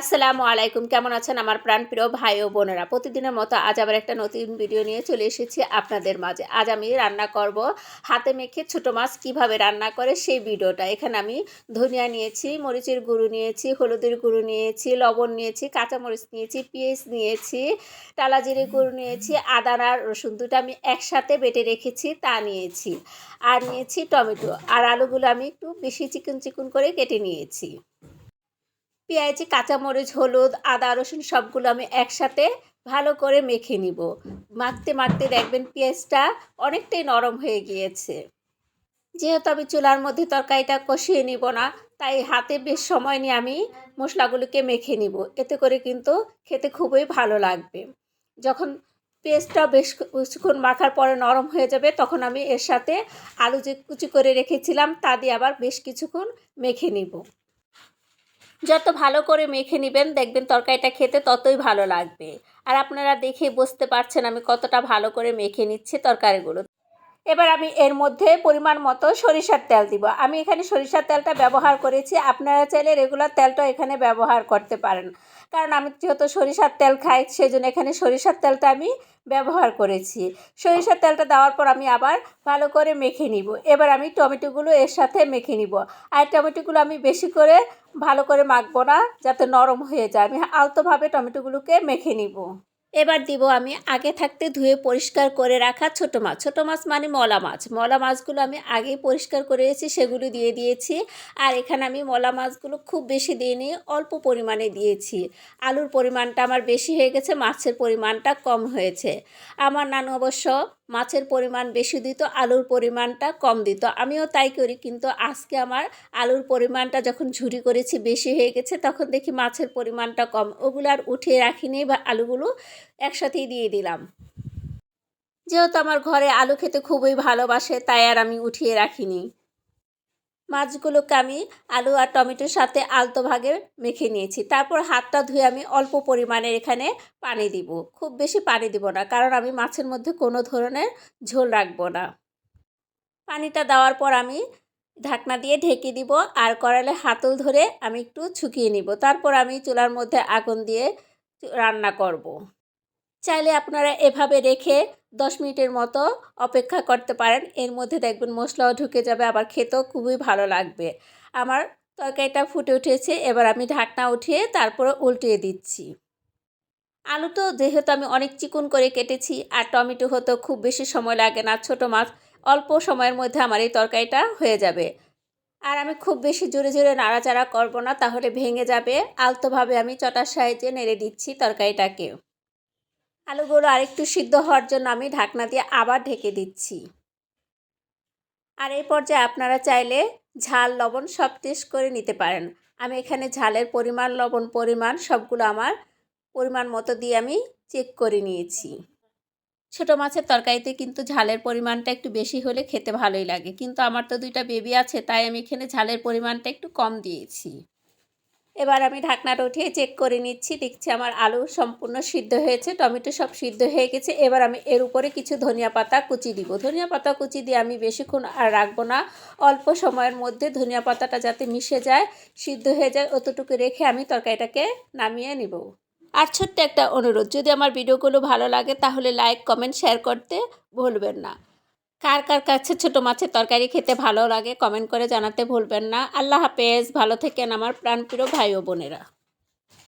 আসসালামু আলাইকুম। কেমন আছেন আমার প্রাণপ্রিয় ভাই ও বোনেরা? প্রতিদিনের মতো আজ আবার একটা নতুন ভিডিও নিয়ে চলে এসেছি আপনাদের মাঝে। আজ আমি রান্না করব হাতে মেখে ছোটো মাছ কীভাবে রান্না করে সেই ভিডিওটা। এখানে আমি ধনিয়া নিয়েছি, মরিচের গুঁড়ো নিয়েছি, হলুদের গুঁড়ো নিয়েছি, লবণ নিয়েছি, কাঁচামরিচ নিয়েছি, পেঁয়াজ নিয়েছি, টালা জিরে গুঁড়ো নিয়েছি, আদা আর রসুন দুটো আমি একসাথে বেটে রেখেছি, তা নিয়েছি। আর নিয়েছি টমেটো। আর আলুগুলো আমি একটু বেশি চিকন চিকন করে কেটে নিয়েছি। পেঁয়াজ, কাঁচামরিচ, হলুদ, আদা, রসুন সবগুলো আমি একসাথে ভালো করে মেখে নিব। মাখতে মাখতে দেখবেন পেঁয়াজটা অনেকটাই নরম হয়ে গিয়েছে। যেহেতু আমি চুলার মধ্যে তরকারিটা কষিয়ে নিব না, তাই হাতে বেশ সময় নিয়ে আমি মশলাগুলোকে মেখে নিব। এতে করে কিন্তু খেতে খুবই ভালো লাগবে। যখন পেস্টটা বেশ কিছুক্ষণ মাখার পরে নরম হয়ে যাবে, তখন আমি এর সাথে আলু যে কুচি করে রেখেছিলাম, তা দিয়ে আবার বেশ কিছুক্ষণ মেখে নিব। যত ভালো করে মেখে নেবেন, দেখবেন তরকারিটা খেতে ততই ভালো লাগবে। আর আপনারা দেখে বুঝতে পারছেন আমি কতটা ভালো করে মেখে নিচ্ছি তরকারিগুলো। এবার আমি এর মধ্যে পরিমাণ মতো সরিষার তেল দিব। আমি এখানে সরিষার তেলটা ব্যবহার করেছি। আপনারা চাইলে রেগুলার তেলটা এখানে ব্যবহার করতে পারেন। কারণ আমি যেহেতু সরিষার তেল খাই সেই জন্য এখানে সরিষার তেলটা আমি ব্যবহার করেছি। সরিষার তেলটা দেওয়ার পর আমি আবার ভালো করে মেখে নিব। এবার আমি টমেটোগুলো এর সাথে মেখে নিব। আর টমেটোগুলো আমি বেশি করে ভালো করে মাখবো না, যাতে নরম হয়ে যায়। আমি আলতোভাবে টমেটোগুলোকে মেখে নিব। এবার দিব আমি আগে থাকতে ধুয়ে পরিষ্কার করে রাখা ছোট মাছ। ছোট মাছ মানে মলা মাছ। মলা মাছগুলো আমি আগেই পরিষ্কার করেছি সেগুলো দিয়ে দিয়েছি। আর এখানে আমি মলা মাছগুলো খুব বেশি দিইনি, অল্প পরিমাণে দিয়েছি। আলুর পরিমাণটা আমার বেশি হয়ে গেছে, মাছের পরিমাণটা কম হয়েছে। আমার নানু অবশ্য মাছের পরিমাণ বেশি দিত, আলুর পরিমাণটা কম দিত। আমিও তাই করি, কিন্তু আজকে আমার আলুর পরিমাণটা যখন ঝুরি করেছি, বেশি হয়ে গেছে, তখন দেখি মাছের পরিমাণটা কম। ওগুলো আর উঠিয়ে রাখিনি বা আলুগুলো একসাথেই দিয়ে দিলাম। যেহেতু আমার ঘরে আলু খেতে খুবই ভালোবাসে, তাই আর আমি উঠিয়ে রাখিনি। মাছগুলোকে আমি আলু আর টমেটোর সাথে আলতো ভাগে মেখে নিয়েছি। তারপর হাতটা ধুয়ে আমি অল্প পরিমাণে এখানে পানি দিব। খুব বেশি পানি দিব না, কারণ আমি মাছের মধ্যে কোনো ধরনের ঝোল রাখব না। পানিটা দেওয়ার পর আমি ঢাকনা দিয়ে ঢেকে দিব আর করালে হাতল ধরে আমি একটু ছুকিয়ে নিব। তারপর আমি চুলার মধ্যে আগুন দিয়ে রান্না করব। চাইলে আপনারা এভাবে রেখে দশ মিনিটের মতো অপেক্ষা করতে পারেন। এর মধ্যে দেখবেন মশলাও ঢুকে যাবে, আবার খেতেও খুবই ভালো লাগবে। আমার তরকারিটা ফুটে উঠেছে, এবার আমি ঢাকনা উঠিয়ে তারপরে উল্টিয়ে দিচ্ছি। আলু তো যেহেতু আমি অনেক চিকুন করে কেটেছি, আর টমেটো হতো খুব বেশি সময় লাগে না, ছোট মাছ, অল্প সময়ের মধ্যে আমার এই তরকারিটা হয়ে যাবে। আর আমি খুব বেশি জোরে জোরে নাড়াচাড়া করব না, তাহলে ভেঙে যাবে। আলতোভাবে আমি চটার সাহায্যে নেড়ে দিচ্ছি তরকারিটাকে। আলুগুলো আরেকটু সিদ্ধ হওয়ার জন্য আমি ঢাকনা দিয়ে আবার ঢেকে দিচ্ছি। আর এই পর্যায়ে আপনারা চাইলে ঝাল, লবণ সব টেস্ট করে নিতে পারেন। আমি এখানে ঝালের পরিমাণ, লবণ পরিমাণ সবগুলো আমার পরিমাণ মতো দিয়ে আমি চেক করে নিয়েছি। ছোটো মাছের তরকারিতে কিন্তু ঝালের পরিমাণটা একটু বেশি হলে খেতে ভালোই লাগে। কিন্তু আমার তো দুইটা বেবি আছে, তাই আমি এখানে ঝালের পরিমাণটা একটু কম দিয়েছি। এবার আমি ঢাকনাটা উঠিয়ে চেক করে নিচ্ছি। দেখছি আমার আলু সম্পূর্ণ সিদ্ধ হয়েছে, টমেটো সব সিদ্ধ হয়ে গেছে। এবার আমি এর উপরে কিছু ধনিয়া পাতা কুচি দিব। ধনিয়া পাতা কুচি দিয়ে আমি বেশিক্ষণ আর রাখব না। অল্প সময়ের মধ্যে ধনিয়া পাতাটা যাতে মিশে যায়, সিদ্ধ হয়ে যায়, অতটুকু রেখে আমি তরকারিটাকে নামিয়ে নিব। আর ছোট্ট একটা অনুরোধ, যদি আমার ভিডিওগুলো ভালো লাগে তাহলে লাইক কমেন্ট শেয়ার করতে ভুলবেন না। কার কার কাছে ছোটো মাছের তরকারি খেতে ভালো লাগে, কমেন্ট করে জানাতে ভুলবেন না। আল্লাহ হাফেজ, ভালো থেকেন আমার প্রাণপ্রিয় ভাই ও বোনেরা।